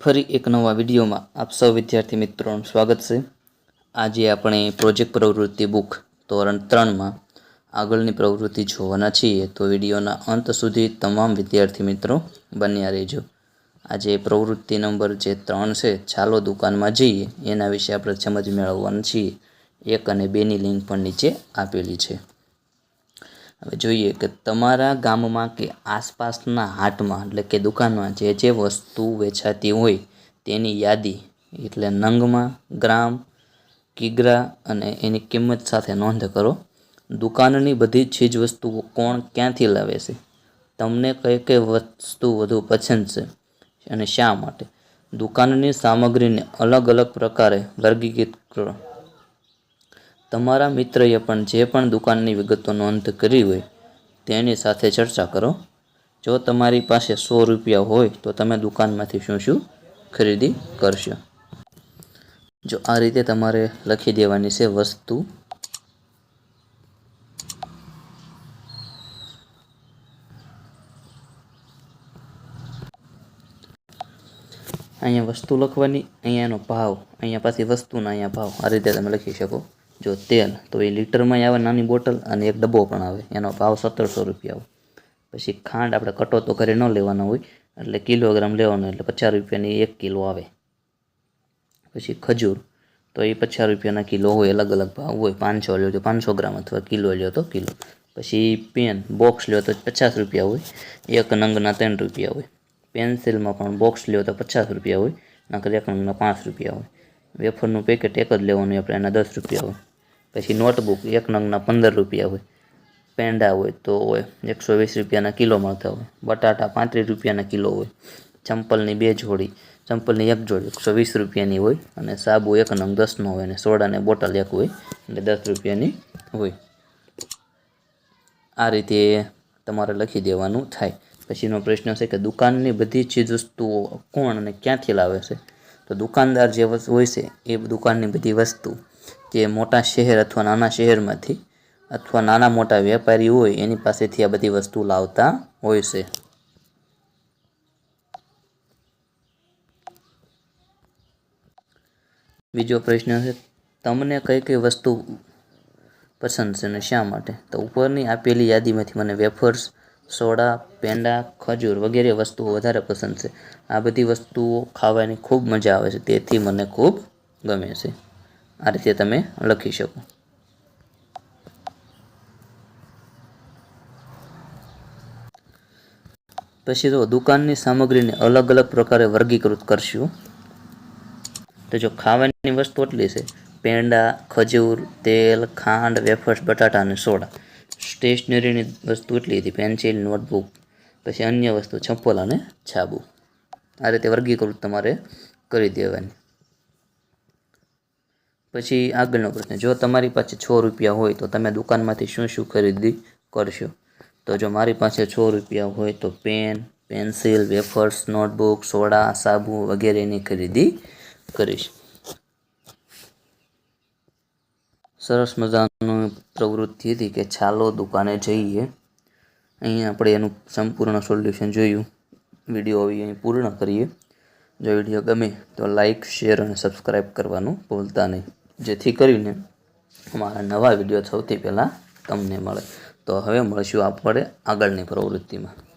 ફરી એક નવા વિડીયોમાં આપ સૌ વિદ્યાર્થી મિત્રોનું સ્વાગત છે. આજે આપણે પ્રોજેક્ટ પ્રવૃત્તિ બુક ધોરણ ત્રણમાં આગળની પ્રવૃત્તિ જોવાના છીએ. તો વિડીયોના અંત સુધી તમામ વિદ્યાર્થી મિત્રો બન્યા રહેજો. આજે પ્રવૃત્તિ નંબર જે ત્રણ છે, ચાલો દુકાનમાં જઈએ. એના વિશે આપણે સમજ મેળવવાના છીએ. એક અને બેની લિંક પણ નીચે આપેલી છે. હવે જોઈએ કે તમારા ગામમાં કે આસપાસના હાટમાં, એટલે કે દુકાનમાં જે જે વસ્તુ વેચાતી હોય તેની યાદી, એટલે નંગમાં, ગ્રામ, કિગ્રા અને એની કિંમત સાથે નોંધ કરો. દુકાનની બધી ચીજ વસ્તુઓ કોણ ક્યાંથી લાવે છે? તમને કઈ કઈ વસ્તુ વધુ પસંદ છે અને શા માટે? દુકાનની સામગ્રીને અલગ અલગ પ્રકારે વર્ગીકૃત કરો. તમારા મિત્રએ પણ જે પણ દુકાનની વિગતો નોંધ કરી હોય તેની સાથે ચર્ચા કરો. જો તમારી પાસે સો રૂપિયા હોય તો તમે દુકાનમાંથી શું શું ખરીદી કરશો? જો આ રીતે તમારે લખી દેવાની છે વસ્તુ. અહીંયા વસ્તુ લખવાની, અહીંયાનો ભાવ, અહીંયા પાછી વસ્તુના અહીંયા ભાવ, આ રીતે તમે લખી શકો. જો તેલ, તો એ લીટરમાં આવે નાની બોટલ અને એક ડબ્બો પણ આવે. એનો ભાવ સત્તરસો રૂપિયા આવે પછી ખાંડ આપણે કટો તો ઘરે ન લેવાના હોય, એટલે કિલોગ્રામ લેવાનો, એટલે પચાસ રૂપિયાની એક કિલો આવે. પછી ખજૂર, તો એ પચાસ રૂપિયાના કિલો હોય, અલગ અલગ ભાવ હોય. પાંચસો લ્યો તો પાંચસો ગ્રામ અથવા કિલો લ્યો તો કિલો. પછી પેન, બોક્સ લ્યો તો પચાસ રૂપિયા હોય. એક નંગના ત્રણ રૂપિયા હોય. પેન્સિલમાં પણ બોક્સ લ્યો તો પચાસ રૂપિયા હોય, નકર એક નંગના પાંચ રૂપિયા હોય. વેફરનું પેકેટ એક જ લેવાનું આપણે એના દસ રૂપિયા હોય. પછી નોટબુક એક નંગના પંદર રૂપિયા હોય, પેંડા હોય તો હોય, એકસો વીસ રૂપિયાના કિલો મળતા હોય, બટાટા પાંત્રીસ રૂપિયાના કિલો હોય, ચંપલની બે જોડી, ચંપલની એક જોડી એકસો વીસ રૂપિયાની હોય અને સાબુ એક નંગ દસનો હોય અને સોડાને બોટલ એક હોય એટલે દસ રૂપિયાની હોય. આ રીતે તમારે લખી દેવાનું થાય. પછીનો પ્રશ્ન છે કે દુકાનની બધી ચીજ વસ્તુઓ કોણ અને ક્યાંથી લાવે છે? તો દુકાનદાર જે હોય છે એ દુકાનની બધી વસ્તુ જે મોટા શહેર અથવા નાના શહેરમાંથી અથવા નાના મોટા વેપારી હોય, એની પાસેથી આ બધી વસ્તુ લાવતા હોય છે. બીજો પ્રશ્ન છે, તમને કઈ કઈ વસ્તુ પસંદ છે અને શા માટે? તો ઉપરની આપેલી યાદીમાંથી મને વેફર્સ, સોડા, પેંડા, ખજૂર વગેરે વસ્તુઓ વધારે પસંદ છે. આ બધી વસ્તુઓ ખાવાની ખૂબ મજા આવે છે, તેથી મને ખૂબ ગમે છે. આ રીતે તમે લખી શકો. પછી જો દુકાનની સામગ્રીને અલગ અલગ પ્રકારે વર્ગીકૃત કરશું. તો જો ખાવાની વસ્તુ એટલી છે, પેંડા, ખજૂર, તેલ, ખાંડ, વેફર્સ, બટાટા અને સોડા. સ્ટેશનરીની વસ્તુ એટલી હતી, પેન્સિલ, નોટબુક, પછી અન્ય વસ્તુ, છપ્પલ અને છાબુ. આ રીતે વર્ગીકૃત તમારે કરી દેવાની. પછી આગળનો પ્રશ્ન, જો તમારી પાસે છ રૂપિયા હોય તો તમે દુકાનમાંથી શું શું ખરીદી કરશો? તો જો મારી પાસે છ રૂપિયા હોય તો pen, pencil, wafers, notebook, soda, સાબુ વગેરેની ખરીદી કરીશ. સરસ મજાનું પ્રવૃત્તિ હતી કે ચાલો દુકાને જઈએ. અહીં આપણે એનું સંપૂર્ણ સોલ્યુશન જોયું. વીડિયો આવી અહીં પૂર્ણ કરીએ. જો વીડિયો ગમે તો લાઈક, શેર અને સબસ્ક્રાઈબ કરવાનું ભૂલતા નહીં. જેથી કરીને અમારા નવા વીડિયો સૌથી પહેલાં તમને મળે. તો હવે મળીશું આપણે આગળની પ્રવૃત્તિમાં.